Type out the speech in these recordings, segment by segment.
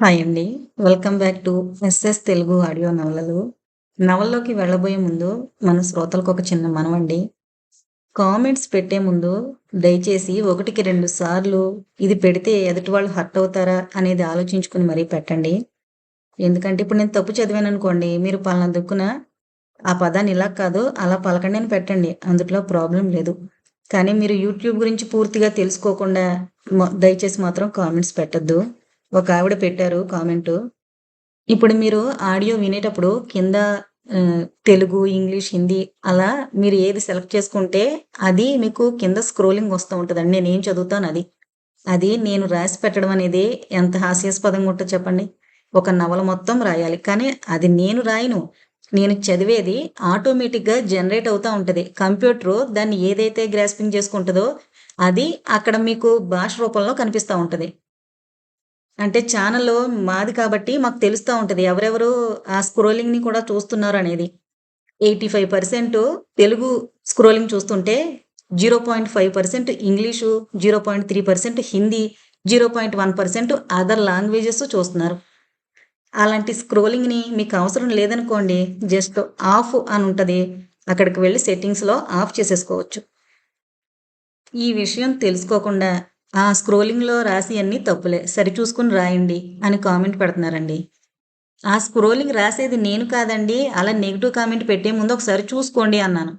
Hi అండి. Welcome back to SS Telugu audio నవలలు. నవల్లోకి వెళ్ళబోయే ముందు మన శ్రోతలకు ఒక చిన్న మనవండి. కామెంట్స్ పెట్టే ముందు దయచేసి ఒకటికి రెండు సార్లు ఇది పెడితే ఎదుటి వాళ్ళు హర్ట్ అవుతారా అనేది ఆలోచించుకుని మరీ పెట్టండి. ఎందుకంటే ఇప్పుడు నేను తప్పు చదివాను అనుకోండి మీరు పలానా దుక్కున ఆ పదాన్ని ఇలా కాదు అలా పలకండి అని పెట్టండి. అందుట్లో ప్రాబ్లం లేదు. కానీ మీరు యూట్యూబ్ గురించి పూర్తిగా తెలుసుకోకుండా దయచేసి మాత్రం కామెంట్స్ పెట్టద్దు ఒక ఆవిడ పెట్టారు కామెంటు. ఇప్పుడు మీరు ఆడియో వినేటప్పుడు కింద తెలుగు, ఇంగ్లీష్, హిందీ అలా మీరు ఏది సెలెక్ట్ చేసుకుంటే అది మీకు కింద స్క్రోలింగ్ వస్తూ ఉంటుందండి నేను ఏం చదువుతాను అది. అది నేను రాసి పెట్టడం అనేది ఎంత హాస్యాస్పదంగా ఉంటుందో చెప్పండి. ఒక నవల మొత్తం రాయాలి. కానీ అది నేను రాయను. నేను చదివేది ఆటోమేటిక్‌గా జనరేట్ అవుతూ ఉంటుంది కంప్యూటరు దాన్ని ఏదైతే గ్రాస్పింగ్ చేసుకుంటుందో అది అక్కడ మీకు భాష రూపంలో కనిపిస్తూ ఉంటుంది అంటే ఛానల్లో మాది కాబట్టి మాకు తెలుస్తూ ఉంటుంది ఎవరెవరు ఆ స్క్రోలింగ్‌ని కూడా చూస్తున్నారు అనేది. 85% తెలుగు స్క్రోలింగ్ చూస్తుంటే 0.5% ఇంగ్లీషు, 0.3% హిందీ, 0.1% అదర్ లాంగ్వేజెస్ చూస్తున్నారు. అలాంటి స్క్రోలింగ్‌ని మీకు అవసరం లేదనుకోండి జస్ట్ ఆఫ్ అని ఉంటుంది అక్కడికి వెళ్ళి సెట్టింగ్స్‌లో ఆఫ్ చేసేసుకోవచ్చు. ఈ విషయం తెలుసుకోకుండా ఆ స్క్రోలింగ్‌లో రాసి అన్నీ తప్పులే. సరి చూసుకుని రాయండి అని కామెంట్ పెడుతున్నారండి. ఆ స్క్రోలింగ్ రాసేది నేను కాదండి. అలా నెగిటివ్ కామెంట్ పెట్టే ముందు ఒకసారి చూసుకోండి అన్నాను.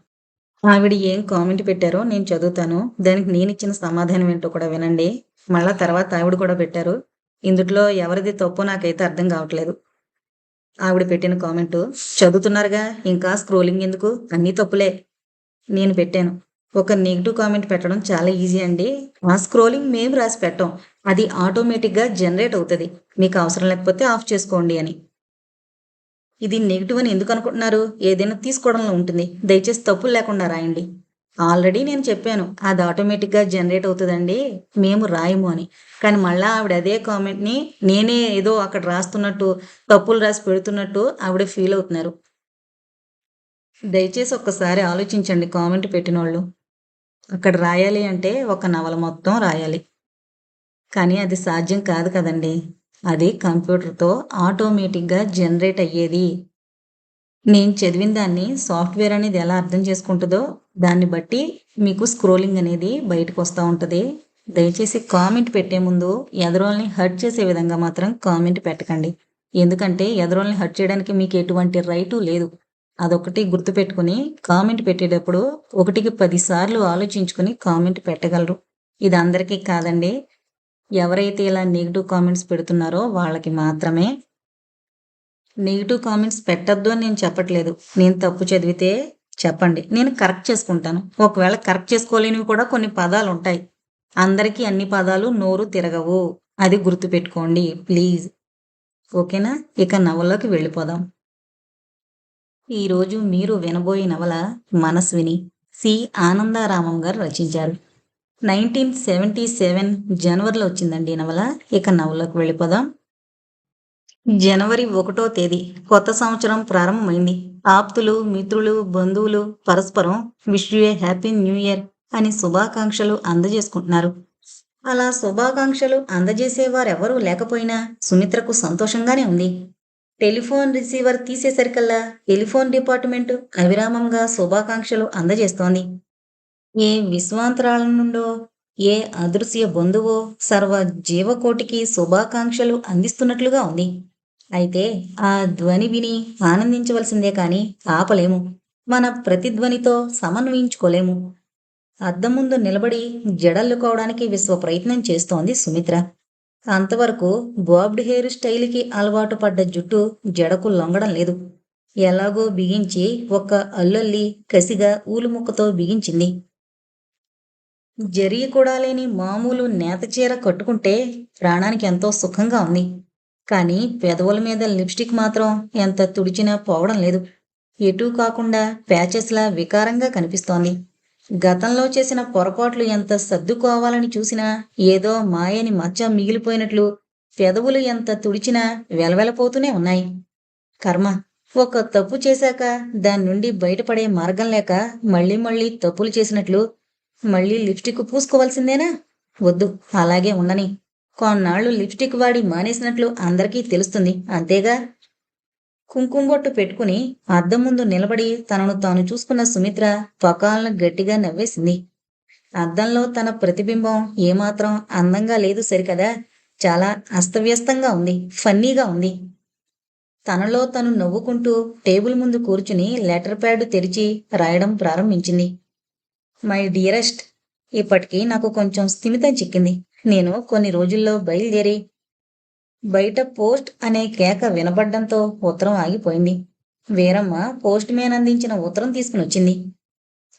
ఆవిడ ఏం కామెంట్ పెట్టారో నేను చదువుతాను. దానికి నేను ఇచ్చిన సమాధానం ఏంటో కూడా వినండి. మళ్ళా తర్వాత ఆవిడ కూడా పెట్టారు. ఇందుట్లో ఎవరిది తప్పో నాకైతే అర్థం కావట్లేదు. ఆవిడ పెట్టిన కామెంటు చదువుతున్నారుగా ఇంకా స్క్రోలింగ్ ఎందుకు? అన్నీ తప్పులే. నేను పెట్టాను. ఒక నెగిటివ్ కామెంట్ పెట్టడం చాలా ఈజీ అండి. ఆ స్క్రోలింగ్ మేము రాసి పెట్టాం అది ఆటోమేటిక్‌గా జనరేట్ అవుతుంది మీకు అవసరం లేకపోతే ఆఫ్ చేసుకోండి అని. ఇది నెగిటివ్ అని ఎందుకు అనుకుంటున్నారు? ఏదైనా తీసుకోవడంలో ఉంటుంది. దయచేసి తప్పులు లేకుండా రాయండి. ఆల్రెడీ నేను చెప్పాను. అది ఆటోమేటిక్‌గా జనరేట్ అవుతుందండి మేము రాయము అని. కానీ మళ్ళీ ఆవిడ అదే కామెంట్‌ని నేనే ఏదో అక్కడ రాస్తున్నట్టు, తప్పులు రాసి పెడుతున్నట్టు ఆవిడ ఫీల్ అవుతున్నారు. దయచేసి ఒక్కసారి ఆలోచించండి కామెంట్ పెట్టిన వాళ్ళు అక్కడ రాయాలి అంటే ఒక నవల మొత్తం రాయాలి. కానీ అది సాధ్యం కాదు కదండి అది కంప్యూటర్‌తో ఆటోమేటిక్‌గా జనరేట్ అయ్యేది. నేను చదివిన దాన్ని సాఫ్ట్‌వేర్ అనేది ఎలా అర్థం చేసుకుంటుందో దాన్ని బట్టి మీకు స్క్రోలింగ్ అనేది బయటకొస్తూ ఉంటుంది దయచేసి కామెంట్ పెట్టే ముందు ఎదరోల్ని హర్ట్ చేసే విధంగా మాత్రం కామెంట్ పెట్టకండి. ఎందుకంటే ఎదరోల్ని హర్ట్ చేయడానికి మీకు ఎటువంటి రైటు లేదు. అదొకటి గుర్తుపెట్టుకొని కామెంట్ పెట్టేటప్పుడు ఒకటికి పదిసార్లు ఆలోచించుకొని కామెంట్ పెట్టగలరు. ఇది అందరికీ కాదండి. ఎవరైతే ఇలా నెగిటివ్ కామెంట్స్ పెడుతున్నారో వాళ్ళకి మాత్రమే. నెగిటివ్ కామెంట్స్ పెట్టద్దు అని నేను చెప్పట్లేదు. నేను తప్పు చదివితే చెప్పండి. నేను కరెక్ట్ చేసుకుంటాను. ఒకవేళ కరెక్ట్ చేసుకోలేనివి కూడా కొన్ని పదాలు ఉంటాయి అందరికీ అన్ని పదాలు నోరు తిరగవు. అది గుర్తుపెట్టుకోండి ప్లీజ్. ఓకేనా? ఇక నవల్లోకి వెళ్ళిపోదాం. ఈరోజు మీరు వినబోయే నవల 'మనస్విని' సి. ఆనందారామం గారు రచించారు. 1977 జనవరిలో వచ్చిందండి నవల. ఇక నవలకు వెళ్ళిపోదాం. జనవరి ఒకటో తేదీ కొత్త సంవత్సరం ప్రారంభమైంది. ఆప్తులు, మిత్రులు, బంధువులు పరస్పరం wish you a happy new year అని శుభాకాంక్షలు అందజేసుకుంటున్నారు. అలా శుభాకాంక్షలు అందజేసేవారెవరూ లేకపోయినా సుమిత్రకు సంతోషంగానే ఉంది. టెలిఫోన్ రిసీవర్ తీసేసరికల్లా టెలిఫోన్ డిపార్ట్‌మెంటు అవిరామంగా శుభాకాంక్షలు అందజేస్తోంది. ఏ విశ్వాంతరాల నుండో ఏ అదృశ్య బంధువో సర్వ జీవకోటికి శుభాకాంక్షలు అందిస్తున్నట్లుగా ఉంది. అయితే ఆ ధ్వని విని ఆనందించవలసిందే కానీ ఆపలేము. మన ప్రతిధ్వనితో సమన్వయించుకోలేము. అద్దం ముందు నిలబడి జడల్లుకోవడానికి విశ్వ ప్రయత్నం చేస్తోంది సుమిత్ర. అంతవరకు బాబ్డ్ హెయిర్ స్టైల్‌కి అలవాటు పడ్డ జుట్టు జడకు లొంగడం లేదు. ఎలాగో బిగించి ఒక్క అల్లల్లి కసిగా ఊలుముక్కతో బిగించింది. జరీ కూడా లేని మామూలు నేతచీర కట్టుకుంటే ప్రాణానికి ఎంతో సుఖంగా ఉంది. కానీ పెదవుల మీద లిప్‌స్టిక్ మాత్రం ఎంత తుడిచినా పోవడం లేదు. ఎటూ కాకుండా ప్యాచెస్‌లా వికారంగా కనిపిస్తోంది. గతంలో చేసిన పొరపాట్లు ఎంత సర్దుకోవాలని చూసినా ఏదో మాయని మచ్చ మిగిలిపోయినట్లు పెదవులు ఎంత తుడిచినా వెలవెలపోతూనే ఉన్నాయి. కర్మ! ఒక తప్పు చేశాక దాని నుండి బయటపడే మార్గం లేక మళ్ళీ మళ్ళీ తప్పులు చేసినట్లు మళ్ళీ లిప్‌స్టిక్ పూసుకోవాల్సిందేనా? వద్దు అలాగే ఉండని కొన్నాళ్ళు లిప్స్టిక్ వాడి మానేసినట్లు అందరికీ తెలుస్తుంది అంతేగా కుంకుమ బొట్టు పెట్టుకుని అద్దం ముందు నిలబడి తనను తాను చూసుకున్న సుమిత్ర పకాలను గట్టిగా నవ్వేసింది. అద్దంలో తన ప్రతిబింబం ఏమాత్రం అందంగా లేదు సరికదా చాలా అస్తవ్యస్తంగా ఉంది ఫన్నీగా ఉంది. తనలో తను నవ్వుకుంటూ టేబుల్ ముందు కూర్చుని లెటర్ ప్యాడ్ తెరిచి రాయడం ప్రారంభించింది. మై డియరెస్ట్ ఇప్పటికీ నాకు కొంచెం స్థిమితం చిక్కింది. నేను కొన్ని రోజుల్లో బయలుదేరి బయట పోస్ట్ అనే కేక వినపడ్డంతో ఉత్తరం ఆగిపోయింది. వీరమ్మ పోస్ట్ మ్యాన్ అందించిన ఉత్తరం తీసుకుని వచ్చింది.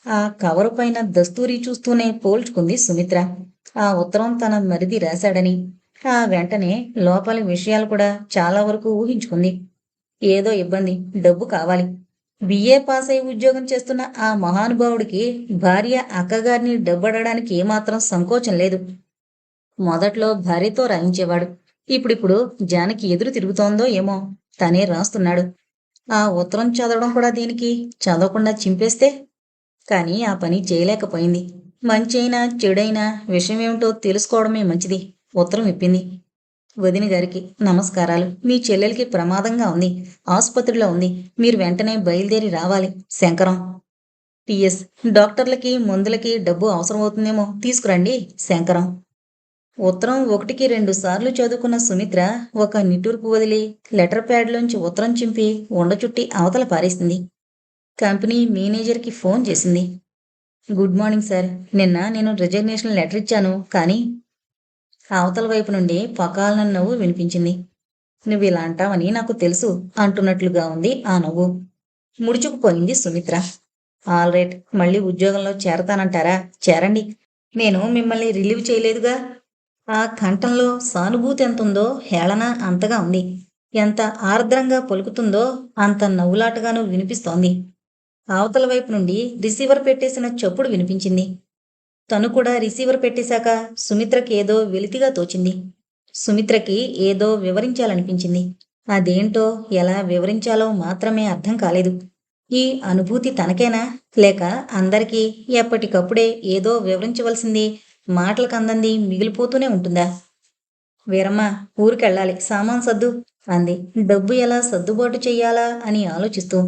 ఆ కవరు పైన దస్తూరి చూస్తూనే పోల్చుకుంది సుమిత్ర. ఆ ఉత్తరం తన మరిది రాశాడని. ఆ వెంటనే లోపలి విషయాలు కూడా చాలా వరకు ఊహించుకుంది. ఏదో ఇబ్బంది డబ్బు కావాలి. బిఏ పాస్ అయి ఉద్యోగం చేస్తున్న ఆ మహానుభావుడికి భార్య అక్కగారిని డబ్బడడానికి ఏమాత్రం సంకోచం లేదు. మొదట్లో భార్యతో రాయించేవాడు. ఇప్పుడిప్పుడు జానకి ఎదురు తిరుగుతోందో ఏమో తనే రాస్తున్నాడు. ఆ ఉత్తరం చదవడం కూడా దీనికి చదవకుండా చింపేస్తే? కానీ ఆ పని చేయలేకపోయింది. మంచైనా చెడైనా విషయం ఏమిటో తెలుసుకోవడమే మంచిది ఉత్తరం ఇప్పింది. వదిన గారికి నమస్కారాలు. మీ చెల్లెలకి ప్రమాదంగా ఉంది ఆసుపత్రిలో ఉంది. మీరు వెంటనే బయలుదేరి రావాలి శంకరం. పిఎస్ డాక్టర్లకి మందులకి డబ్బు అవసరమవుతుందేమో తీసుకురండి శంకరం. ఉత్తరం ఒకటికి రెండు సార్లు చదువుకున్న సుమిత్ర ఒక నిట్టూర్పు వదిలి లెటర్ ప్యాడ్లోంచి ఉత్తరం చింపి ఉండ చుట్టి అవతల పారేసింది. కంపెనీ మేనేజర్కి ఫోన్ చేసింది. Good morning sir. నిన్న నేను రిజగ్నేషన్ లెటర్ ఇచ్చాను కానీ అవతల వైపు నుండి పకాలన నవ్వు వినిపించింది. నువ్వు ఇలా అంటావని నాకు తెలుసు అంటున్నట్లుగా ఉంది ఆ నవ్వు. ముడుచుకుపోయింది సుమిత్ర. All right. మళ్ళీ ఉద్యోగంలో చేరతానంటారా? చేరండి. నేను మిమ్మల్ని రిలీవ్ చేయలేదుగా. ఆ కంఠంలో సానుభూతి ఎంత ఉందో హేళన అంతగా ఉంది. ఎంత ఆర్ద్రంగా పలుకుతుందో అంత నవ్వులాటగాను వినిపిస్తోంది. అవతల వైపు నుండి రిసీవర్ పెట్టేసిన చప్పుడు వినిపించింది. తను కూడా రిసీవర్ పెట్టేశాక సుమిత్రకి ఏదో వెలితిగా తోచింది. సుమిత్రకి ఏదో వివరించాలనిపించింది. అదేంటో ఎలా వివరించాలో మాత్రమే అర్థం కాలేదు. ఈ అనుభూతి తనకేనా? లేక అందరికీ ఎప్పటికప్పుడే ఏదో వివరించవలసింది మాటలకు అందంది మిగిలిపోతూనే ఉంటుందా? వీరమ్మ ఊరికెళ్ళాలి. సామాన్ సర్దు అంది. డబ్బు ఎలా సర్దుబాటు చెయ్యాలా అని ఆలోచిస్తూ.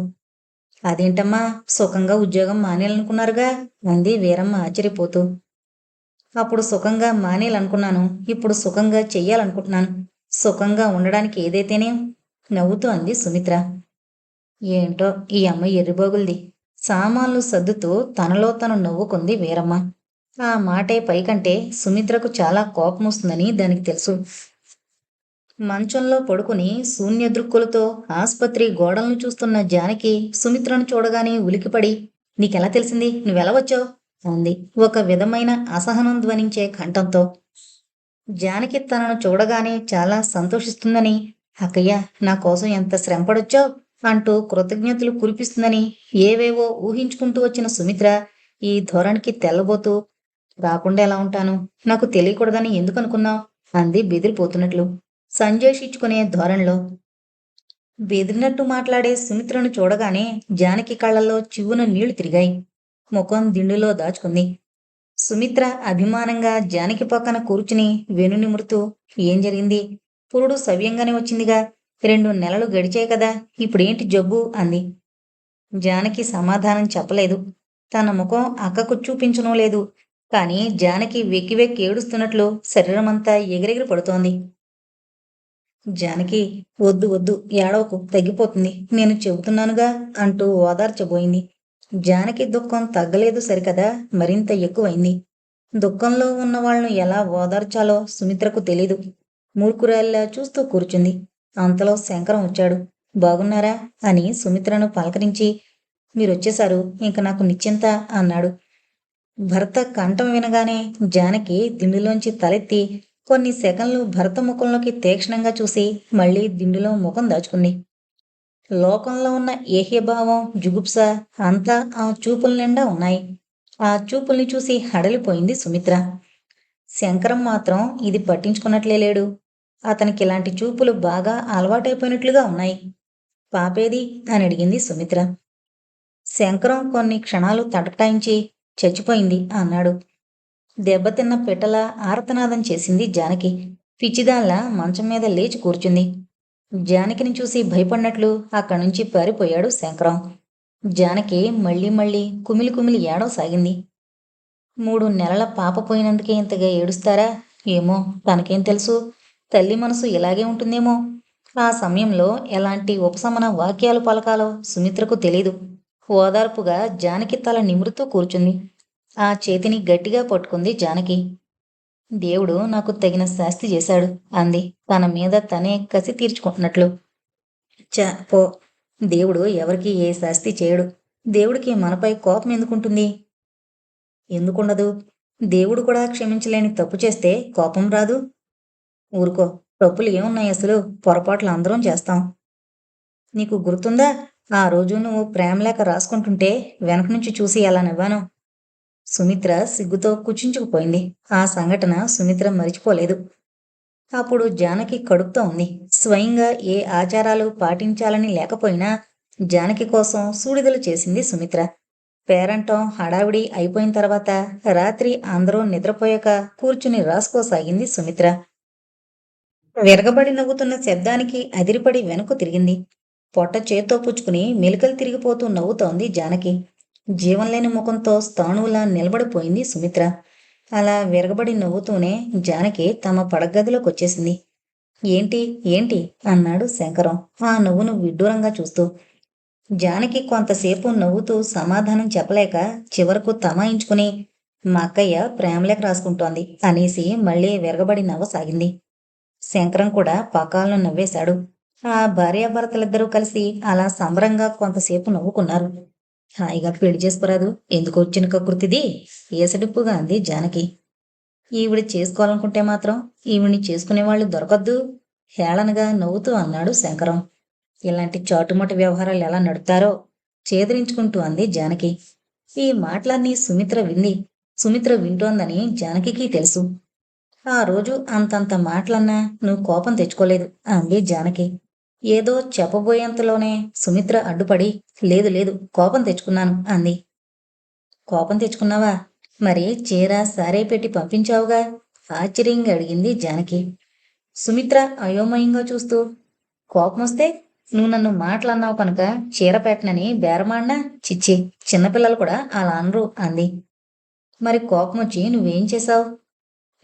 అదేంటమ్మా సుఖంగా ఉద్యోగం మానేయాలనుకున్నారుగా? అంది వీరమ్మ ఆశ్చర్యపోతూ. అప్పుడు సుఖంగా మానేయాలనుకున్నాను. ఇప్పుడు సుఖంగా చెయ్యాలనుకుంటున్నాను. సుఖంగా ఉండడానికి ఏదైతేనే నవ్వుతూ అంది సుమిత్ర. ఏంటో ఈ అమ్మ ఎర్రిబోగుల్ది. సామాన్లు సర్దుతూ తనలో తను నవ్వుకుంది వీరమ్మ. ఆ మాటే పైకంటే సుమిత్రకు చాలా కోపం వస్తుందని దానికి తెలుసు. మంచంలో పడుకుని శూన్య దృక్కులతో ఆసుపత్రి గోడలను చూస్తున్న జానకి సుమిత్రను చూడగానే ఉలికిపడి నీకెలా తెలిసింది? నువ్వెలా వచ్చావు? అంది. ఒక విధమైన అసహనం ధ్వనించే కంఠంతో. జానకి తనను చూడగానే చాలా సంతోషిస్తుందని అక్కయ్య నా కోసం ఎంత శ్రమపడొచ్చో అంటూ కృతజ్ఞతలు కురిపిస్తుందని ఏవేవో ఊహించుకుంటూ వచ్చిన సుమిత్ర ఈ ధోరణికి తెల్లబోతూ రాకుండా ఎలా ఉంటాను? నాకు తెలియకూడదని ఎందుకు అనుకున్నావు? అంది బెదిరిపోతున్నట్లు. సంజేషించుకునే ధోరణిలో. బెదిరినట్టు మాట్లాడే సుమిత్రను చూడగానే జానకి కళ్ళల్లో చివ్వున నీళ్ళు తిరిగాయి. ముఖం దిండులో దాచుకుంది. సుమిత్ర అభిమానంగా జానకి పక్కన కూర్చుని వెనునిమురుతూ ఏం జరిగింది? పురుడు సవ్యంగానే వచ్చిందిగా. రెండు నెలలు గడిచాయి కదా. ఇప్పుడేంటి జబ్బు? అంది. జానకి సమాధానం చెప్పలేదు. తన ముఖం అక్కకు చూపించడం లేదు. కానీ జానకి వెక్కి వెక్కి ఏడుస్తున్నట్లు శరీరమంతా ఎగిరెగిరి పడుతోంది. జానకి వద్దు వద్దు ఏడవకు తగ్గిపోతుంది. నేను చెబుతున్నానుగా అంటూ ఓదార్చబోయింది. జానకి దుఃఖం తగ్గలేదు సరికదా మరింత ఎక్కువైంది. దుఃఖంలో ఉన్న వాళ్ళను ఎలా ఓదార్చాలో సుమిత్రకు తెలీదు. మూర్ఖురాలిలా చూస్తూ కూర్చుంది. అంతలో శంకరం వచ్చాడు. బాగున్నారా? అని సుమిత్రను పలకరించి మీరొచ్చేశారు ఇంక నాకు నిశ్చింత అన్నాడు. భర్త కంఠం వినగానే జానకి దిండులోంచి తలెత్తి కొన్ని సెకండ్లు భర్త ముఖంలోకి తీక్షణంగా చూసి మళ్ళీ దిండులో ముఖం దాచుకుంది. లోకంలో ఉన్న ఏహ్యభావం జుగుప్స అంతా ఆ చూపుల నిండా ఉన్నాయి. ఆ చూపుల్ని చూసి హడలిపోయింది సుమిత్ర. శంకరం మాత్రం ఇది పట్టించుకున్నట్లే లేడు. అతనికి ఇలాంటి చూపులు బాగా అలవాటైపోయినట్లుగా ఉన్నాయి. పాపేది? అని అడిగింది సుమిత్ర. శంకరం కొన్ని క్షణాలు తటటాయించి చచ్చిపోయింది అన్నాడు. దెబ్బతిన్న పిట్టల ఆర్తనాదం చేసింది జానకి. పిచ్చిదాల్లా మంచం మీద లేచి కూర్చుంది. జానకిని చూసి భయపడినట్లు అక్కడి నుంచి పారిపోయాడు శంకరం. జానకి మళ్ళీ మళ్ళీ కుమిలి కుమిలి ఏడవసాగింది మూడు నెలల పాప పోయినందుకే ఇంతగా ఏడుస్తారా? ఏమో తనకేం తెలుసు? తల్లి మనసు ఇలాగే ఉంటుందేమో? ఆ సమయంలో ఎలాంటి ఉపశమన వాక్యాలు పలకాలో సుమిత్రకు తెలీదు. ఓదార్పుగా జానకి తల నిమురుతూ కూర్చుంది. ఆ చేతిని గట్టిగా పట్టుకుంది జానకి. దేవుడు నాకు తగిన శాస్తి చేశాడు అంది. తన మీద తనే కసి తీర్చుకుంటున్నట్లు. చ పో. దేవుడు ఎవరికి ఏ శాస్తి చేయడు. దేవుడికి మనపై కోపం ఎందుకుంటుంది? ఎందుకుండదు. దేవుడు కూడా క్షమించలేని తప్పు చేస్తే కోపం రాదు. ఊరుకో. తప్పులు ఏమున్నాయి అసలు? పొరపాట్లు అందరం చేస్తాం. నీకు గుర్తుందా? ఆ రోజు నువ్వు ప్రేమలేక రాసుకుంటుంటే వెనక నుంచి చూసి ఎలా నవ్వాను? సుమిత్ర సిగ్గుతో కుచించుకుపోయింది. ఆ సంఘటన సుమిత్ర మరిచిపోలేదు. అప్పుడు జానకి కడుపుతో ఉంది. స్వయంగా ఏ ఆచారాలు పాటించాలని లేకపోయినా జానకి కోసం సూడిదలు చేసింది సుమిత్ర. పేరంటం హడావిడి అయిపోయిన తర్వాత రాత్రి అందరూ నిద్రపోయాక కూర్చుని రాసుకోసాగింది సుమిత్ర. విరగబడి నవ్వుతున్న శబ్దానికి అదిరిపడి వెనక్కు తిరిగింది. పొట్ట చేత్తో పుచ్చుకుని మెలికలు తిరిగిపోతూ నవ్వుతోంది జానకి. జీవంలేని ముఖంతో స్థాణువులా నిలబడిపోయింది సుమిత్ర. అలా విరగబడి నవ్వుతూనే జానకి తమ పడగదిలోకి వచ్చేసింది. ఏంటి ఏంటి? అన్నాడు శంకరం ఆ నవ్వును విడ్డూరంగా చూస్తూ. జానకి కొంతసేపు నవ్వుతూ సమాధానం చెప్పలేక చివరకు తమాయించుకుని మా అక్కయ్య ప్రేమలేక రాసుకుంటోంది అనేసి మళ్ళీ విరగబడి నవ్వసాగింది. శంకరం కూడా పకాలను నవ్వేశాడు. ఆ భార్యాభర్తలిద్దరూ కలిసి అలా సంబరంగా కొంతసేపు నవ్వుకున్నారు. హాయిగా పెళ్ళి చేసుకోరాదు. ఎందుకు వచ్చిన కకృతిది. ఏసడిప్పుగా అంది జానకి. ఈవిడ చేసుకోవాలనుకుంటే మాత్రం ఈవిడిని చేసుకునేవాళ్ళు దొరకద్దు. హేళనగా నవ్వుతూ అన్నాడు శంకరం. ఇలాంటి చాటుమట వ్యవహారాలు ఎలా నడుపుతారో చేదరించుకుంటూ అంది జానకి. ఈ మాటలన్నీ సుమిత్ర వింది. సుమిత్ర వింటోందని జానకికి తెలుసు. ఆ రోజు అంతంత మాటలన్నా నువ్వు కోపం తెచ్చుకోలేదు అంది జానకి. ఏదో చెప్పబోయేంతలోనే సుమిత్ర అడ్డుపడి లేదు లేదు కోపం తెచ్చుకున్నాను అంది. కోపం తెచ్చుకున్నావా? మరి చీర సారే పెట్టి పంపించావుగా? ఆశ్చర్యంగా అడిగింది జానకి. సుమిత్ర అయోమయంగా చూస్తూ కోపం వస్తే నువ్వు నన్ను మాటలన్నావు కనుక చీర పెట్టనని బేరమాడినా? చిచ్చి చిన్నపిల్లలు కూడా అలా అనరు అంది. మరి కోపం వచ్చి నువ్వేం చేశావు?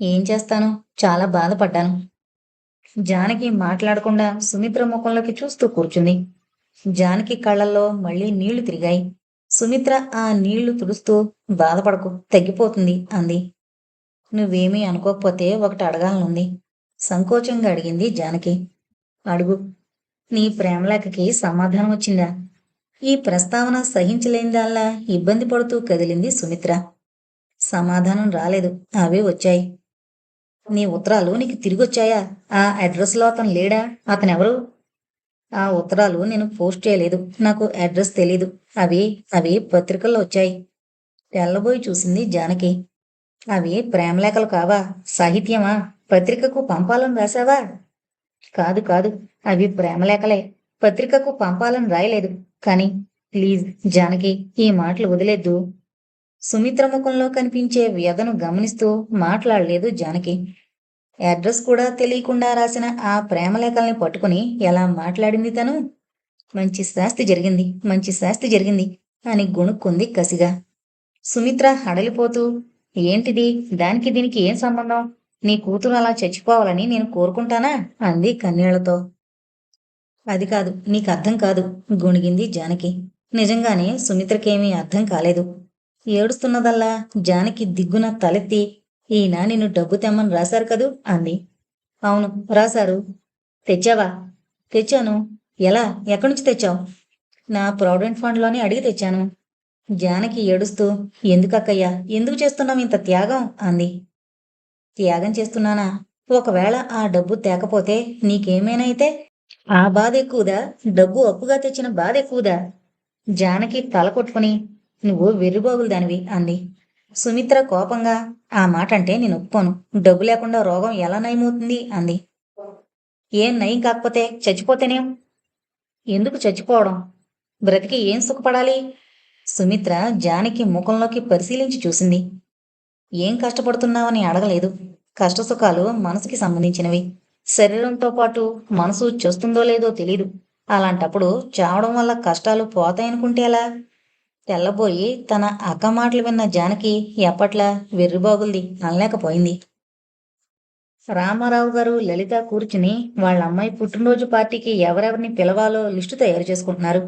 ఏం చేస్తాను? చాలా బాధపడ్డాను. జానకి మాట్లాడకుండా సుమిత్ర ముఖంలోకి చూస్తూ కూర్చుంది. జానకి కళ్ళల్లో మళ్ళీ నీళ్ళు తిరిగాయి. సుమిత్ర ఆ నీళ్ళు తుడుస్తూ బాధపడకు తగ్గిపోతుంది అంది. నువ్వేమీ అనుకోకపోతే ఒకటి అడగాలనుంది సంకోచంగా అడిగింది జానకి. అడుగు. నీ ప్రేమలేఖకి సమాధానం వచ్చిందా? ఈ ప్రస్తావన సహించలేనిదాల్లా ఇబ్బంది పడుతూ కదిలింది సుమిత్ర. సమాధానం రాలేదు. అవే వచ్చాయి. నీ ఉత్తరాలు నీకు తిరిగొచ్చాయా? ఆ అడ్రస్లో అతను లేడా? అతనెవరు? ఆ ఉత్తరాలు నేను పోస్ట్ చేయలేదు. నాకు అడ్రస్ తెలీదు. అవి అవి పత్రికల్లో వచ్చాయి. తెల్లబోయి చూసింది జానకి. అవి ప్రేమలేఖలు కావా? సాహిత్యమా? పత్రికకు పంపాలని రాసావా కాదు కాదు. అవి ప్రేమలేఖలే పత్రికకు పంపాలని రాయలేదు. కానీ ప్లీజ్ జానకి ఈ మాటలు వదిలేద్దు. సుమిత్ర ముఖంలో కనిపించే వ్యధను గమనిస్తూ మాట్లాడలేదు జానకి. అడ్రస్ కూడా తెలియకుండా రాసిన ఆ ప్రేమలేఖల్ని పట్టుకుని ఎలా మాట్లాడింది తను? మంచి శాస్తి జరిగింది మంచి శాస్తి జరిగింది అని గొణుక్కుంది కసిగా. సుమిత్ర హడలిపోతూ ఏంటిది? దానికి దీనికి ఏం సంబంధం? నీ కూతురు అలా చచ్చిపోవాలని నేను కోరుకుంటానా? అంది కన్నీళ్ళతో. అది కాదు నీకు అర్థం కాదు గొణిగింది జానకి. నిజంగానే సుమిత్రకేమీ అర్థం కాలేదు. ఏడుస్తున్నదల్లా? జానకి దిగ్గున తలెత్తి ఈయన నిన్ను డబ్బు తెమ్మని రాశారు కదూ? అంది. అవును రాశారు. తెచ్చావా? తెచ్చాను. ఎలా? ఎక్కడి నుంచి తెచ్చావు? నా ప్రావిడెంట్ ఫండ్లోనే అడిగి తెచ్చాను. జానకి ఏడుస్తూ ఎందుకక్కయ్యా? ఎందుకు చేస్తున్నావు ఇంత త్యాగం? అంది. త్యాగం చేస్తున్నానా? ఒకవేళ ఆ డబ్బు తేకపోతే నీకేమైనా అయితే? ఆ బాధ ఎక్కువదా డబ్బు అప్పుగా తెచ్చిన బాధ ఎక్కువదా జానకి తల కొట్టుకుని నువ్వు వెర్రిబాగులు దానివి అంది. సుమిత్ర కోపంగా ఆ మాట అంటే నేను ఒప్పుకోను. డబ్బు లేకుండా రోగం ఎలా నయమవుతుంది అంది. ఏం నయం కాకపోతే చచ్చిపోతేనేం? ఎందుకు చచ్చిపోవడం? బ్రతికి ఏం సుఖపడాలి? సుమిత్ర జానకి ముఖంలోకి పరిశీలించి చూసింది. ఏం కష్టపడుతున్నావని అడగలేదు. కష్టసుఖాలు మనసుకి సంబంధించినవి. శరీరంతో పాటు మనసు చేస్తుందో లేదో తెలీదు. అలాంటప్పుడు చావడం వల్ల కష్టాలు పోతాయనుకుంటే ఎలా? తెల్లబోయి తన అక్క మాటలు విన్న జానకి ఎప్పట్లా వెర్రిబాగుల్ది అనలేకపోయింది. రామారావు గారు లలిత కూర్చుని వాళ్ళ అమ్మాయి పుట్టినరోజు పార్టీకి ఎవరెవరిని పిలవాలో లిస్టు తయారు చేసుకుంటున్నారు.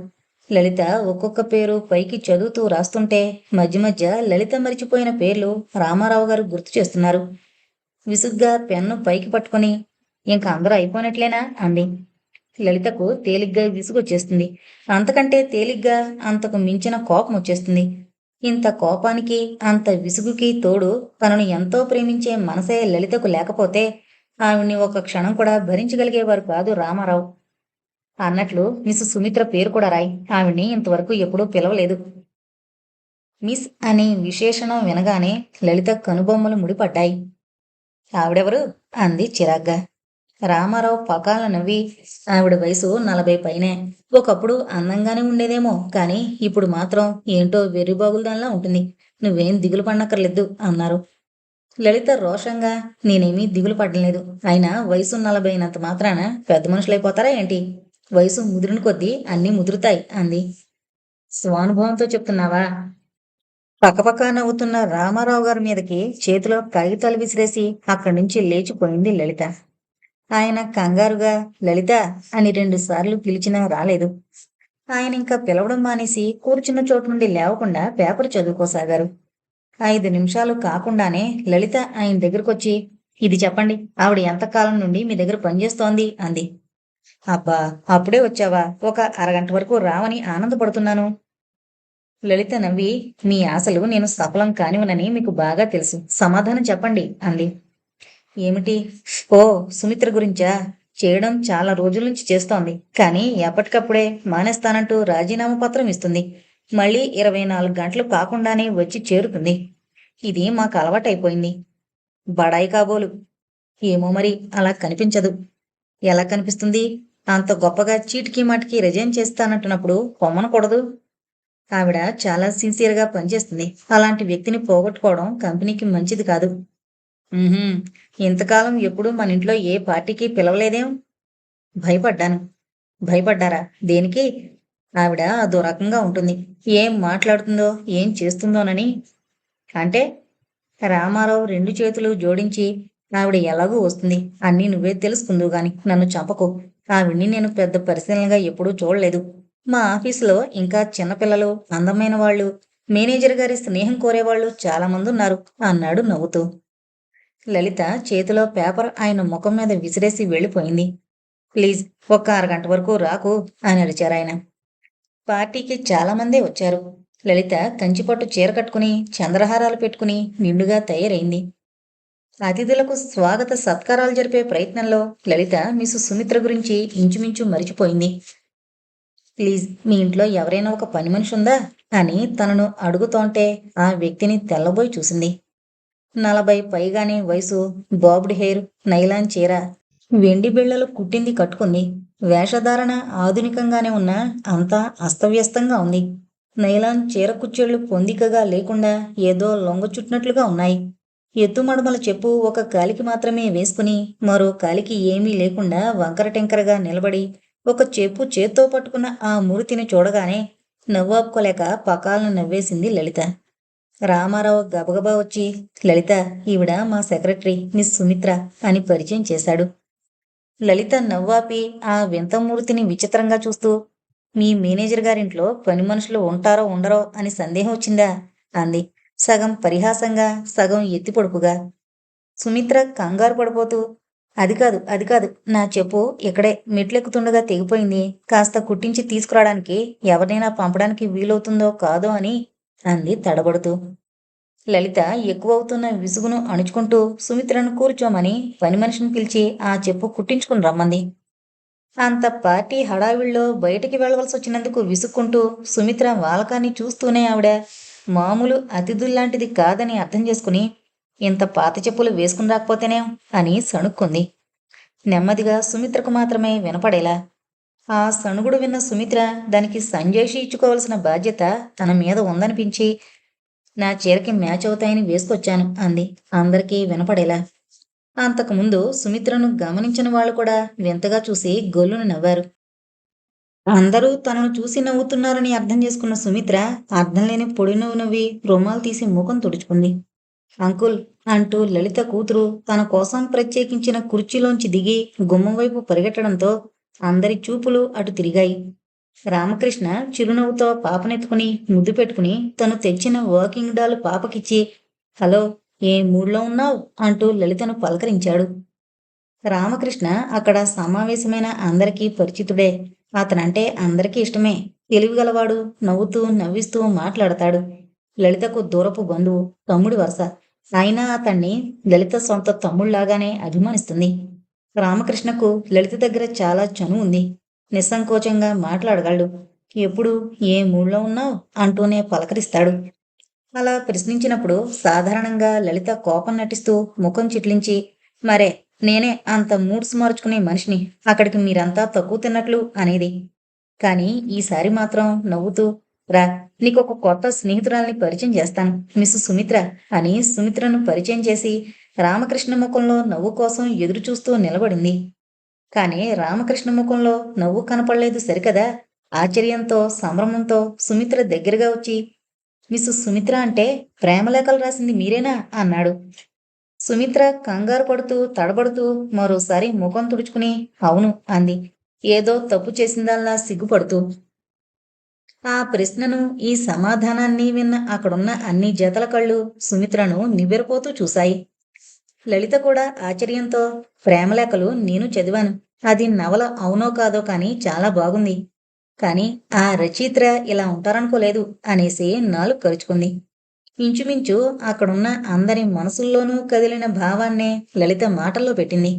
లలిత ఒక్కొక్క పేరు పైకి చదువుతూ రాస్తుంటే మధ్య మధ్య లలిత మరిచిపోయిన పేర్లు రామారావు గారు గుర్తు చేస్తున్నారు. విసుగ్గా పెన్ను పైకి పట్టుకొని ఇంక అందరూ అయిపోయినట్లేనా అంది. లలితకు తేలిగ్గా విసుగొచ్చేస్తుంది. అంతకంటే తేలిగ్గా అంతకు మించిన కోపం వచ్చేస్తుంది. ఇంత కోపానికి అంత విసుగుకి తోడు తనను ఎంతో ప్రేమించే మనసే లలితకు లేకపోతే ఆవిడ్ని ఒక క్షణం కూడా భరించగలిగేవారు కాదు రామారావు. అన్నట్లు మిస్ సుమిత్ర పేరు కూడా రాయి. ఆవిడ్ని ఇంతవరకు ఎప్పుడూ పిలవలేదు. మిస్ అనే విశేషణం వినగానే లలిత కనుబొమ్మలు ముడిపడ్డాయి. ఆవిడెవరు? అంది చిరాగ్గా. రామారావు పకాల నవ్వి ఆవిడ వయసు నలభై పైనే. ఒకప్పుడు అందంగానే ఉండేదేమో కానీ ఇప్పుడు మాత్రం ఏంటో వెర్రిబాగులదానిలా ఉంటుంది. నువ్వేం దిగులు పడనక్కర్లేదు అన్నారు. లలిత రోషంగా నేనేమీ దిగులు పడలేదు అయినా వయసు నలభై అయినంత మాత్రాన పెద్ద మనుషులైపోతారా ఏంటి? వయసు ముదిరిన కొద్దీ అన్నీ ముదురుతాయి అంది. స్వానుభవంతో చెప్తున్నావా? పక్కపక్క నవ్వుతున్న రామారావు గారి మీదకి చేతిలో కాగితాలు విసిరేసి అక్కడి నుంచి లేచిపోయింది లలిత. ఆయన కంగారుగా లలిత అని రెండు సార్లు పిలిచినా రాలేదు. ఆయన ఇంకా పిలవడం మానేసి కూర్చున్న చోటు నుండి లేవకుండా పేపర్ చదువుకోసాగారు. ఐదు నిమిషాలు కాకుండానే లలిత ఆయన దగ్గరకొచ్చి ఇది చెప్పండి ఆవిడ ఎంతకాలం నుండి మీ దగ్గర పనిచేస్తోంది? అంది. అబ్బా అప్పుడే వచ్చావా? ఒక అరగంట వరకు రావని ఆనందపడుతున్నాను. లలిత నవ్వి మీ ఆశలు నేను సఫలం కానివనని మీకు బాగా తెలుసు. సమాధానం చెప్పండి అంది. ఏమిటి? ఓ సుమిత్ర గురించా? చేయడం చాలా రోజుల నుంచి చేస్తోంది. కానీ ఎప్పటికప్పుడే మానేస్తానంటూ రాజీనామా పత్రం ఇస్తుంది. మళ్ళీ ఇరవై నాలుగు గంటలు కాకుండానే వచ్చి చేరుతుంది. ఇది మాకు అలవాటైపోయింది. బడాయి కాబోలు. ఏమో మరి అలా కనిపించదు. ఎలా కనిపిస్తుంది? అంత గొప్పగా చీటికి మాటికి రిజైన్ చేస్తానంటున్నప్పుడు పొమ్మనకూడదు. ఆవిడ చాలా సిన్సియర్గా పనిచేస్తుంది. అలాంటి వ్యక్తిని పోగొట్టుకోవడం కంపెనీకి మంచిది కాదు. ఇంతకాలం ఎప్పుడూ మన ఇంట్లో ఏ పార్టీకి పిలవలేదేం? భయపడ్డాను. భయపడ్డారా? దేనికి? ఆవిడ అదో రకంగా ఉంటుంది. ఏం మాట్లాడుతుందో ఏం చేస్తుందోనని. అంటే రామారావు రెండు చేతులు జోడించి ఆవిడ ఎలాగూ వస్తుంది? అన్నీ నువ్వే తెలుసుకుందువు గాని నన్ను చంపకు. ఆవిడ్ని నేను పెద్ద పరిశీలనగా ఎప్పుడూ చూడలేదు. మా ఆఫీసులో ఇంకా చిన్నపిల్లలు అందమైన వాళ్ళు మేనేజర్ గారి స్నేహం కోరేవాళ్ళు చాలామంది ఉన్నారు. అన్నాడు నవ్వుతూ. లలిత చేతిలో పేపర్ ఆయన ముఖం మీద విసిరేసి వెళ్ళిపోయింది. ప్లీజ్ ఒక్క అరగంట వరకు రాకు అని అరిచారు ఆయన. పార్టీకి చాలామందే వచ్చారు. లలిత కంచిపట్టు చీర కట్టుకుని చంద్రహారాలు పెట్టుకుని నిండుగా తయారైంది. అతిథులకు స్వాగత సత్కారాలు జరిపే ప్రయత్నంలో లలిత మిస్ సుమిత్ర గురించి ఇంచుమించు మరిచిపోయింది. ప్లీజ్ మీ ఇంట్లో ఎవరైనా ఒక పని మనిషి ఉందా? అని తనను అడుగుతోంటే ఆ వ్యక్తిని తెల్లబోయి చూసింది. నలభై పైగానే వయసు బాబ్డ్ హెయిర్ నైలాన్ చీర. వెండి బిళ్ళలు కుట్టింది కట్టుకుంది. వేషధారణ ఆధునికంగానే ఉన్నా అంతా అస్తవ్యస్తంగా ఉంది. నైలాన్ చీర కుచ్చెళ్ళు పొందికగా లేకుండా ఏదో లొంగ చుట్టినట్లుగా ఉన్నాయి. ఎత్తుమడమల చెప్పు ఒక కాలికి మాత్రమే వేసుకుని మరో కాలికి ఏమీ లేకుండా వంకర టెంకరగా నిలబడి ఒక చెప్పు చేత్తో పట్టుకున్న ఆ మూర్తిని చూడగానే నవ్వాపుకోలేక పకాలను నవ్వేసింది లలిత. రామారావు గబగబా వచ్చి లలిత ఈవిడ మా సెక్రటరీ మిస్ సుమిత్ర అని పరిచయం చేశాడు. లలిత నవ్వాపి ఆ వింతమూర్తిని విచిత్రంగా చూస్తూ మీ మేనేజర్ గారింట్లో పని మనుషులు ఉంటారో ఉండరో అని సందేహం వచ్చిందా? అంది. సగం పరిహాసంగా సగం ఎత్తిపొడుపుగా. సుమిత్ర కంగారు పడిపోతూ అది కాదు అది కాదు నా చెప్పు ఇక్కడే మెట్లెక్కుతుండగా తెగిపోయింది. కాస్త కుట్టించి తీసుకురావడానికి ఎవరినైనా పంపడానికి వీలవుతుందో కాదో అని అంది తడబడుతూ. లలిత ఎక్కువవుతున్న విసుగును అణుచుకుంటూ సుమిత్రను కూర్చోమని పని మనిషిని పిలిచి ఆ చెప్పు కుట్టించుకుని రమ్మంది. అంత పార్టీ హడావిడిలో బయటికి వెళ్ళవలసి వచ్చినందుకు విసుక్కుంటూ సుమిత్ర వాలకాన్ని చూస్తూనే ఆవిడ మామూలు అతిథుల్లాంటిది కాదని అర్థం చేసుకుని ఇంత పాత చెప్పులు వేసుకుని రాకపోతేనే? అని సణుక్కుంది. నెమ్మదిగా సుమిత్రకు మాత్రమే వినపడేలా ఆ సణుగుడు విన్న సుమిత్ర దానికి సంజయ్షి ఇచ్చుకోవాల్సిన బాధ్యత తన మీద ఉందనిపించి నా చీరకి మ్యాచ్ అవుతాయని వేసుకొచ్చాను అంది. అందరికీ వినపడేలా. అంతకుముందు సుమిత్రను గమనించిన వాళ్ళు కూడా వింతగా చూసి గొల్లును నవ్వారు. అందరూ తనను చూసి నవ్వుతున్నారని అర్థం చేసుకున్న సుమిత్ర అర్థం లేని పొడి నవ్వు నవ్వి రుమాలు తీసి ముఖం తుడుచుకుంది. అంకుల్ అంటూ లలిత కూతురు తన కోసం ప్రత్యేకించిన కుర్చీలోంచి దిగి గుమ్మం వైపు పరిగెట్టడంతో అందరి చూపులు అటు తిరిగాయి. రామకృష్ణ చిరునవ్వుతో పాపనెత్తుకుని ముద్దు పెట్టుకుని తను తెచ్చిన వర్కింగ్ డాల్ పాపకిచ్చి హలో ఏ మూడ్లో ఉన్నావు? అంటూ లలితను పలకరించాడు. రామకృష్ణ అక్కడ సమావేశమైన అందరికీ పరిచితుడే. అతనంటే అందరికీ ఇష్టమే. తెలివిగలవాడు నవ్వుతూ నవ్విస్తూ మాట్లాడతాడు. లలితకు దూరపు బంధువు తమ్ముడి వరుస. అయినా అతన్ని లలిత సొంత తమ్ముళ్ళాగానే అభిమానిస్తుంది. రామకృష్ణకు లలిత దగ్గర చాలా చను ఉంది. నిస్సంకోచంగా మాట్లాడగలడు. ఎప్పుడు? ఏ మూడ్లో ఉన్నావు? అంటూనే పలకరిస్తాడు. అలా ప్రశ్నించినప్పుడు సాధారణంగా లలిత కోపం నటిస్తూ ముఖం చిట్లించి మరే నేనే అంత మూడ్స్ మార్చుకునే మనిషిని. అక్కడికి మీరంతా తక్కువ తిన్నట్లు అనేది. కానీ ఈసారి మాత్రం నవ్వుతూ రా నీకొక కొత్త స్నేహితురాల్ని పరిచయం చేస్తాను. మిస్ సుమిత్ర అని సుమిత్రను పరిచయం చేసి రామకృష్ణ ముఖంలో నవ్వు కోసం ఎదురు చూస్తూ నిలబడింది. కానీ రామకృష్ణ ముఖంలో నవ్వు కనపడలేదు సరికదా? ఆశ్చర్యంతో సంభ్రమంతో సుమిత్ర దగ్గరగా వచ్చి మిస్ సుమిత్ర అంటే ప్రేమలేఖలు రాసింది మీరేనా? అన్నాడు. సుమిత్ర కంగారు పడుతూ తడబడుతూ మరోసారి ముఖం తుడుచుకుని అవును అంది. ఏదో తప్పు చేసిందల్లా సిగ్గుపడుతూ ఆ ప్రశ్నను ఈ సమాధానాన్ని విన్న అక్కడున్న అన్ని జతల కళ్ళు సుమిత్రను నివ్వెరపోతూ చూశాయి. లలిత కూడా ఆశ్చర్యంతో ప్రేమలేఖలు నేను చదివాను. అది నవల అవునో కాదో కానీ చాలా బాగుంది. కానీ ఆ రచయిత్ర ఇలా ఉంటారనుకోలేదు అనేసి నాలుగు కరుచుకుంది. ఇంచుమించు అక్కడున్న అందరి మనసుల్లోనూ కదిలిన భావాన్నే లలిత మాటల్లో పెట్టింది.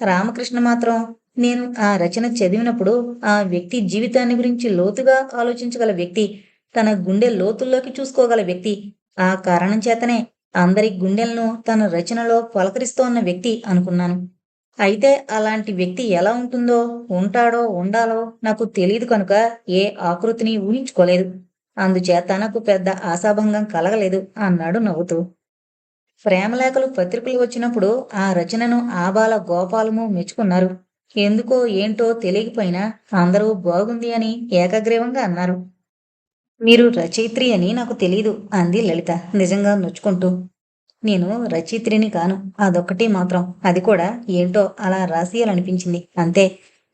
రామకృష్ణ మాత్రం నేను ఆ రచన చదివినప్పుడు ఆ వ్యక్తి జీవితాన్ని గురించి లోతుగా ఆలోచించగల వ్యక్తి తన గుండె లోతుల్లోకి చూసుకోగల వ్యక్తి. ఆ కారణం చేతనే అందరి గుండెలను తన రచనలో పలకరిస్తోన్న వ్యక్తి అనుకున్నాను. అయితే అలాంటి వ్యక్తి ఎలా ఉంటుందో ఉంటాడో ఉండాలో నాకు తెలియదు కనుక ఏ ఆకృతిని ఊహించుకోలేదు. అందుచేత నాకు పెద్ద ఆశాభంగం కలగలేదు అన్నాడు నవ్వుతూ. ప్రేమలేఖలు పత్రికలు వచ్చినప్పుడు ఆ రచనను ఆబాల గోపాలము మెచ్చుకున్నారు. ఎందుకో ఏంటో తెలియకపోయినా అందరూ బాగుంది అని ఏకగ్రీవంగా అన్నారు. మీరు రచయిత్రి అని నాకు తెలీదు అంది లలిత నిజంగా నొచ్చుకుంటూ. నేను రచయిత్రిని కాను అదొక్కటి మాత్రం. అది కూడా ఏంటో అలా రాసియాలనిపించింది అంతే.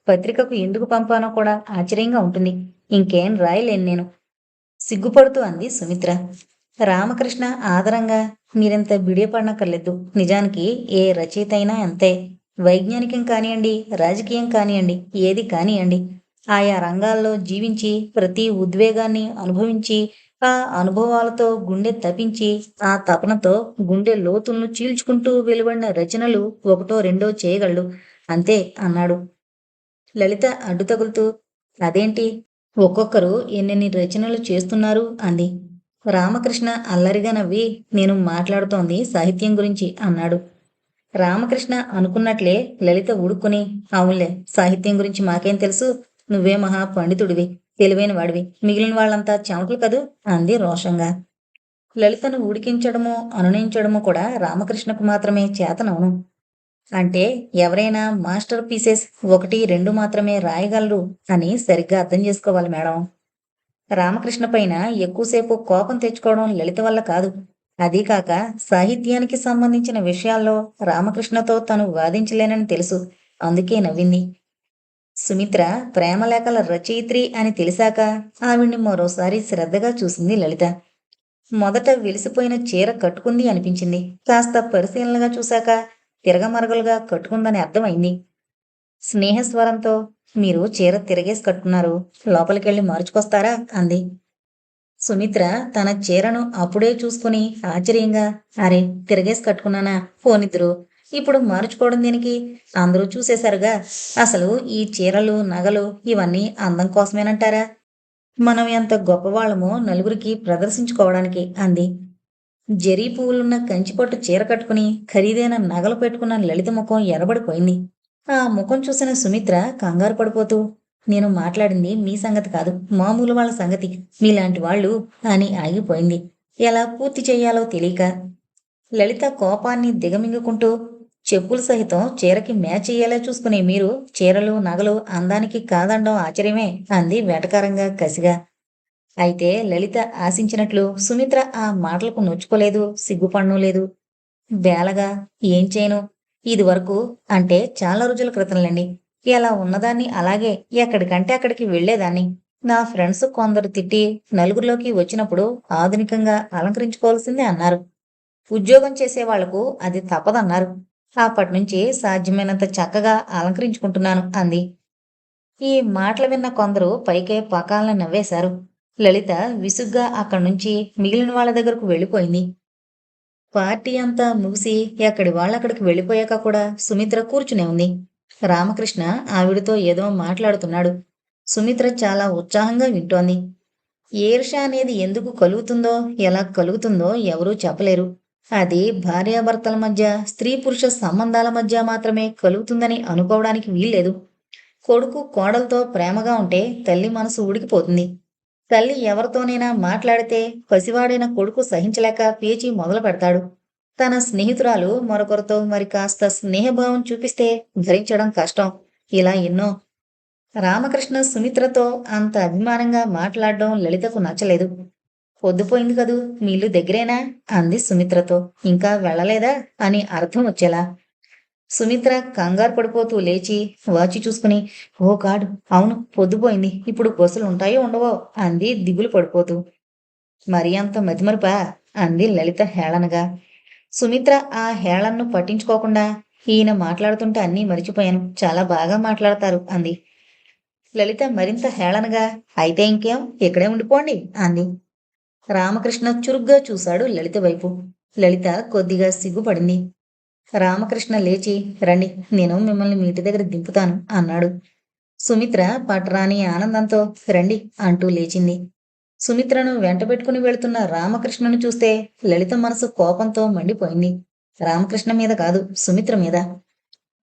పత్రికకు ఎందుకు పంపానో కూడా ఆశ్చర్యంగా ఉంటుంది. ఇంకేం రాయలేను నేను. సిగ్గుపడుతూ అంది సుమిత్ర. రామకృష్ణ ఆదరంగా మీరెంత బిడియపడనక్కర్లేదు నిజానికి ఏ రచయిత అయినా అంతే. వైజ్ఞానికం కానివ్వండి రాజకీయం కానివ్వండి ఏది కానివ్వండి ఆయా రంగాల్లో జీవించి ప్రతి ఉద్వేగాన్ని అనుభవించి ఆ అనుభవాలతో గుండె తపించి ఆ తపనతో గుండె లోతులను చీల్చుకుంటూ వెలువడిన రచనలు ఒకటో రెండో చేయగలడు. అంతే అన్నాడు. లలిత అడ్డు తగులుతూ అదేంటి? ఒక్కొక్కరు ఎన్నెన్ని రచనలు చేస్తున్నారు? అంది. రామకృష్ణ అల్లరిగా నవ్వి నేను మాట్లాడుతోంది సాహిత్యం గురించి అన్నాడు. రామకృష్ణ అనుకున్నట్లే లలిత ఉడుక్కుని అవునులే సాహిత్యం గురించి మాకేం తెలుసు? నువ్వే మహా పండితుడివి తెలివైన వాడివి. మిగిలిన వాళ్ళంతా చెమటలు కదూ? అంది రోషంగా. లలితను ఉడికించడమో అనునయించడమో కూడా రామకృష్ణకు మాత్రమే చేతనవును. అంటే ఎవరైనా మాస్టర్ పీసెస్ ఒకటి రెండు మాత్రమే రాయగలరు అని సరిగ్గా అర్థం చేసుకోవాలి మేడం. రామకృష్ణ పైన ఎక్కువసేపు కోపం తెచ్చుకోవడం లలిత వల్ల కాదు. అదీకాక సాహిత్యానికి సంబంధించిన విషయాల్లో రామకృష్ణతో తను వాదించలేనని తెలుసు. అందుకే నవ్వింది. సుమిత్ర ప్రేమలేఖల రచయిత్రి అని తెలిసాక ఆవిడ్ని మరోసారి శ్రద్ధగా చూసింది లలిత. మొదట వెలిసిపోయిన చీర కట్టుకుంది అనిపించింది. కాస్త పరిశీలనగా చూశాక తిరగమరగలుగా కట్టుకుందని అర్థమైంది. స్నేహస్వరంతో మీరు చీర తిరగేసి కట్టుకున్నారు. లోపలికెళ్ళి మార్చుకొస్తారా? అంది. సుమిత్ర తన చీరను అప్పుడే చూసుకుని ఆశ్చర్యంగా అరే తిరగేసి కట్టుకున్నానా? పోనిద్దరు. ఇప్పుడు మార్చుకోవడం దీనికి? అందరూ చూసేశారుగా. అసలు ఈ చీరలు నగలు ఇవన్నీ అందం కోసమేనంటారా? మనం ఎంత గొప్పవాళ్ళమో నలుగురికి ప్రదర్శించుకోవడానికి అంది. జరీ పువ్వులున్న కంచిపట్టు చీర కట్టుకుని ఖరీదైన నగలు పెట్టుకున్న లలిత ముఖం ఎర్రబడిపోయింది. ఆ ముఖం చూసిన సుమిత్ర కంగారు పడిపోతూ నేను మాట్లాడింది మీ సంగతి కాదు మామూలు వాళ్ళ సంగతి మీలాంటి వాళ్ళు అని ఆగిపోయింది ఎలా పూర్తి చేయాలో తెలియక లలిత కోపాన్ని దిగమింగుకుంటూ చెప్పులు సహితం చీరకి మ్యాచ్ అయ్యేలా చూసుకునే మీరు చీరలు నగలు అందానికి కాదండం ఆశ్చర్యమే అంది వేటకారంగా కసిగా. అయితే లలిత ఆశించినట్లు సుమిత్ర ఆ మాటలకు నొచ్చుకోలేదు సిగ్గుపడను లేదు. బేలగా ఏం చేయను? ఇది వరకు అంటే చాలా రోజుల క్రితంలండి. ఇలా ఉన్నదాన్ని అలాగే ఎక్కడికంటే అక్కడికి వెళ్ళేదాన్ని నా ఫ్రెండ్స్ కొందరు తిట్టి నలుగురిలోకి వచ్చినప్పుడు ఆధునికంగా అలంకరించుకోవాల్సిందే అన్నారు. ఉద్యోగం చేసే వాళ్ళకు అది తప్పదన్నారు. అప్పటి నుంచి సాధ్యమైనంత చక్కగా అలంకరించుకుంటున్నాను అంది. ఈ మాటలు విన్న కొందరు పైకే పకాలను నవ్వేశారు. లలిత విసుగ్గా అక్కడి నుంచి మిగిలిన వాళ్ళ దగ్గరకు వెళ్ళిపోయింది. పార్టీ అంతా ముగిసి ఎక్కడి వాళ్ళక్కడికి వెళ్ళిపోయాక కూడా సుమిత్ర కూర్చునే ఉంది. రామకృష్ణ ఆవిడతో ఏదో మాట్లాడుతున్నాడు. సుమిత్ర చాలా ఉత్సాహంగా వింటోంది. ఈర్ష అనేది ఎందుకు కలుగుతుందో ఎలా కలుగుతుందో ఎవరూ చెప్పలేరు. అది భార్యాభర్తల మధ్య స్త్రీ పురుష సంబంధాల మధ్య మాత్రమే కలుగుతుందని అనుకోవడానికి వీల్లేదు. కొడుకు కోడలతో ప్రేమగా ఉంటే తల్లి మనసు ఉడికిపోతుంది. తల్లి ఎవరితోనైనా మాట్లాడితే పసివాడైన కొడుకు సహించలేక పేచి మొదలు పెడతాడు. తన స్నేహితురాలు మరొకరితో మరి కాస్త స్నేహభావం చూపిస్తే భరించడం కష్టం. ఇలా ఎన్నో. రామకృష్ణ సుమిత్రతో అంత అభిమానంగా మాట్లాడడం లలితకు నచ్చలేదు. పొద్దుపోయింది కదూ మీ ఇల్లు దగ్గరేనా? అంది సుమిత్రతో. ఇంకా వెళ్ళలేదా? అని అర్థం వచ్చేలా. సుమిత్ర కంగారు పడిపోతూ లేచి వాచి చూసుకుని ఓ కాడు అవును పొద్దుపోయింది. ఇప్పుడు బస్సులు ఉంటాయో ఉండవో? అంది దిగులు పడిపోతూ. మరి అంత మతిమరుపా అంది లలిత హేళనగా. సుమిత్ర ఆ హేళనను పట్టించుకోకుండా ఈయన మాట్లాడుతుంటే అన్నీ మరిచిపోయాను. చాలా బాగా మాట్లాడతారు అంది. లలిత మరింత హేళనగా అయితే ఇంకేం? ఇక్కడే ఉండిపోండి అంది. రామకృష్ణ చురుగ్గా చూశాడు లలిత వైపు. లలిత కొద్దిగా సిగ్గుపడింది. రామకృష్ణ లేచి రండి నేను మిమ్మల్ని మీ ఇంటి దగ్గర దింపుతాను అన్నాడు. సుమిత్ర పట్రాని ఆనందంతో రండి అంటూ లేచింది. సుమిత్రను వెంటబెట్టుకుని వెళుతున్న రామకృష్ణను చూస్తే లలిత మనసు కోపంతో మండిపోయింది. రామకృష్ణ మీద కాదు సుమిత్ర మీద.